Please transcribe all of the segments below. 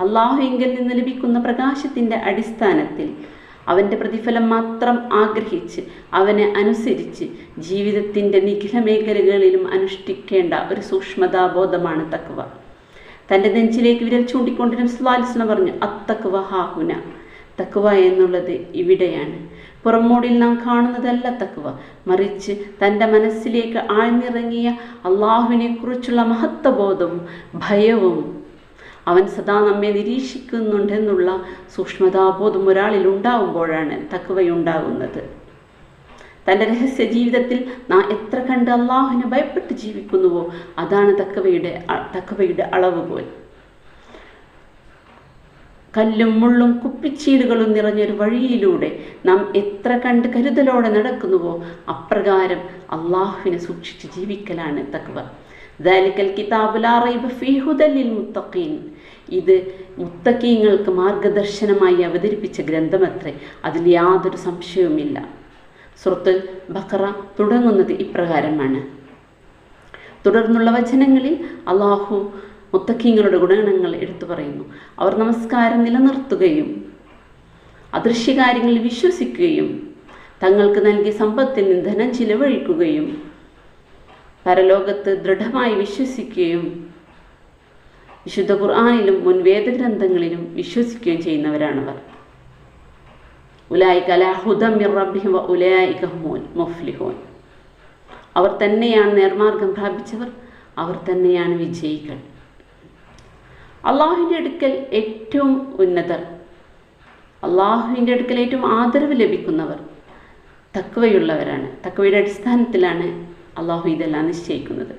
അള്ളാഹുവിങ്കിൽ നിന്ന് ലഭിക്കുന്ന പ്രകാശത്തിന്റെ അടിസ്ഥാനത്തിൽ അവന്റെ പ്രതിഫലം മാത്രം ആഗ്രഹിച്ച് അവനെ അനുസരിച്ച് ജീവിതത്തിന്റെ നിഖില മേഖലകളിലും അനുഷ്ഠിക്കേണ്ട ഒരു സൂക്ഷ്മതാബോധമാണ് തക്വ. തന്റെ നെഞ്ചിലേക്ക് വിരൽ ചൂണ്ടിക്കൊണ്ടിരുന്ന നബ്സുല്ലാസ്ലം പറഞ്ഞു അത്തക്വ ഹാഹുന. തക്വ എന്നുള്ളത് ഇവിടെയാണ്. പുറമോടിൽ നാം കാണുന്നതല്ല തക്വ. മറിച്ച് തന്റെ മനസ്സിലേക്ക് ആഴ്ന്നിറങ്ങിയ അള്ളാഹുവിനെ കുറിച്ചുള്ള മഹത്വബോധവും ഭയവും അവൻ സദാ നമ്മെ നിരീക്ഷിക്കുന്നുണ്ടെന്നുള്ള സൂക്ഷ്മതാബോധം ഒരാളിൽ ഉണ്ടാവുമ്പോഴാണ് തക്കവയുണ്ടാകുന്നത് തന്റെ രഹസ്യ ജീവിതത്തിൽ നാം എത്ര കണ്ട് അള്ളാഹുവിനെ ഭയപ്പെട്ട് ജീവിക്കുന്നുവോ അതാണ് തക്കവയുടെ തക്കവയുടെ അളവ് പോൽ. കല്ലും മുള്ളും കുപ്പിച്ചീലുകളും നിറഞ്ഞൊരു വഴിയിലൂടെ നാം എത്ര കണ്ട് കരുതലോടെ നടക്കുന്നുവോ അപ്രകാരം അള്ളാഹുവിനെ സൂക്ഷിച്ച് ജീവിക്കലാണ് തക്വ. ദാലിക്കൽ കിതാബുലാറൈബിഹുദലിൽ മുത്തഖീൻ. ഇത് മുത്തക്കീങ്ങൾക്ക് മാർഗദർശനമായി അവതരിപ്പിച്ച ഗ്രന്ഥമത്രേ അതിൽ യാതൊരു സംശയവുമില്ല. സുഹൃത്തുൽ ബഖറ തുടങ്ങുന്നത് ഇപ്രകാരമാണ്. തുടർന്നുള്ള വചനങ്ങളിൽ അള്ളാഹു മുത്തക്കീങ്ങളുടെ ഗുണഗണങ്ങൾ എടുത്തു പറയുന്നു. അവർ നമസ്കാരം നിലനിർത്തുകയും അദൃശ്യകാര്യങ്ങളിൽ വിശ്വസിക്കുകയും തങ്ങൾക്ക് നൽകിയ സമ്പത്തിൽ നിന്ന് ധനം ചിലവഴിക്കുകയും പരലോകത്ത് ദൃഢമായി വിശ്വസിക്കുകയും വിശുദ്ധ ഖുർആാനിലും മുൻ വേദഗ്രന്ഥങ്ങളിലും വിശ്വസിക്കുകയും ചെയ്യുന്നവരാണവർ. മുഫ്ലിഹോൻ. അവർ തന്നെയാണ് നേർമാർഗം പ്രാപിച്ചവർ അവർ തന്നെയാണ് വിജയികൾ. അള്ളാഹുവിന്റെ അടുക്കൽ ഏറ്റവും ഉന്നതർ അള്ളാഹുവിന്റെ അടുക്കൽ ഏറ്റവും ആദരവ് ലഭിക്കുന്നവർ തക്വയുള്ളവരാണ്. തക്വയുടെ അടിസ്ഥാനത്തിലാണ് അള്ളാഹു ഇതെല്ലാം നിശ്ചയിക്കുന്നത്.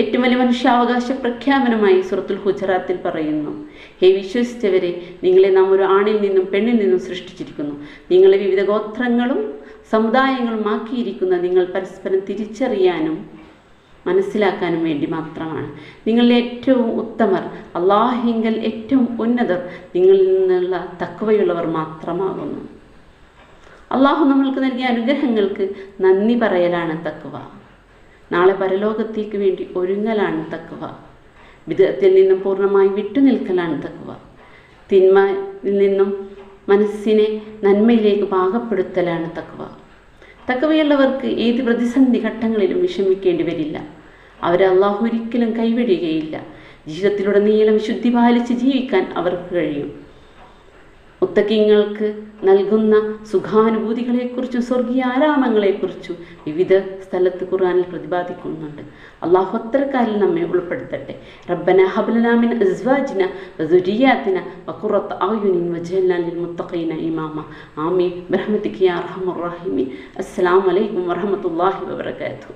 ഏറ്റവും വലിയ മനുഷ്യാവകാശ പ്രഖ്യാപനമായി സുറത്തുൽ ഹുജറാത്തിൽ പറയുന്നു ഹേ വിശ്വസിച്ചവരെ നിങ്ങളെ നാം ഒരു ആണിൽ നിന്നും പെണ്ണിൽ നിന്നും സൃഷ്ടിച്ചിരിക്കുന്നു. നിങ്ങളെ വിവിധ ഗോത്രങ്ങളും സമുദായങ്ങളും ആക്കിയിരിക്കുന്ന നിങ്ങൾ പരസ്പരം തിരിച്ചറിയാനും മനസ്സിലാക്കാനും വേണ്ടി മാത്രമാണ്. നിങ്ങളിൽ ഏറ്റവും ഉത്തമർ അള്ളാഹിങ്കൽ ഏറ്റവും ഉന്നതർ നിങ്ങളിൽ നിന്നുള്ള തക്കവയുള്ളവർ മാത്രമാകുന്നു. അള്ളാഹു നമ്മൾക്ക് നൽകിയ അനുഗ്രഹങ്ങൾക്ക് നന്ദി പറയലാണ് തക്കവ നാളെ പരലോകത്തേക്ക് വേണ്ടി ഒരുങ്ങലാണ് തക്കവ. വിധത്തിൽ നിന്നും പൂർണമായി വിട്ടുനിൽക്കലാണ് തക്കവ. തിന്മയിൽ നിന്നും മനസ്സിനെ നന്മയിലേക്ക് പാകപ്പെടുത്തലാണ് തക്കവ. തക്കവയുള്ളവർക്ക് ഏത് പ്രതിസന്ധി ഘട്ടങ്ങളിലും വിഷമിക്കേണ്ടി വരില്ല. അവരെ അള്ളാഹു ഒരിക്കലും കൈവിടുകയില്ല. ജീവിതത്തിലുടനീളം ശുദ്ധി പാലിച്ച് ജീവിക്കാൻ അവർക്ക് കഴിയും. മുത്തക്കിങ്ങൾക്ക് നൽകുന്ന സുഖാനുഭൂതികളെക്കുറിച്ചും സ്വർഗീയ ആരാമങ്ങളെക്കുറിച്ചും വിവിധ സ്ഥലത്ത് ഖുർആനിൽ പ്രതിപാദിക്കുന്നുണ്ട്. അള്ളാഹു അത്തരക്കാരിൽ നമ്മെ ഉൾപ്പെടുത്തട്ടെ. റബ്ബന ഹബ്ലനാമിൻ അസ്വാജിന വസുരിയാത്തിന വഖുറത്ത് ആയുനിൻ വജൽന മുത്തഖൈന ഇമാമ. ആമീൻ. ബിറഹ്മതിക യാ അർഹമർ വറഹമത്തല്ലാഹി വബറകാതുഹു.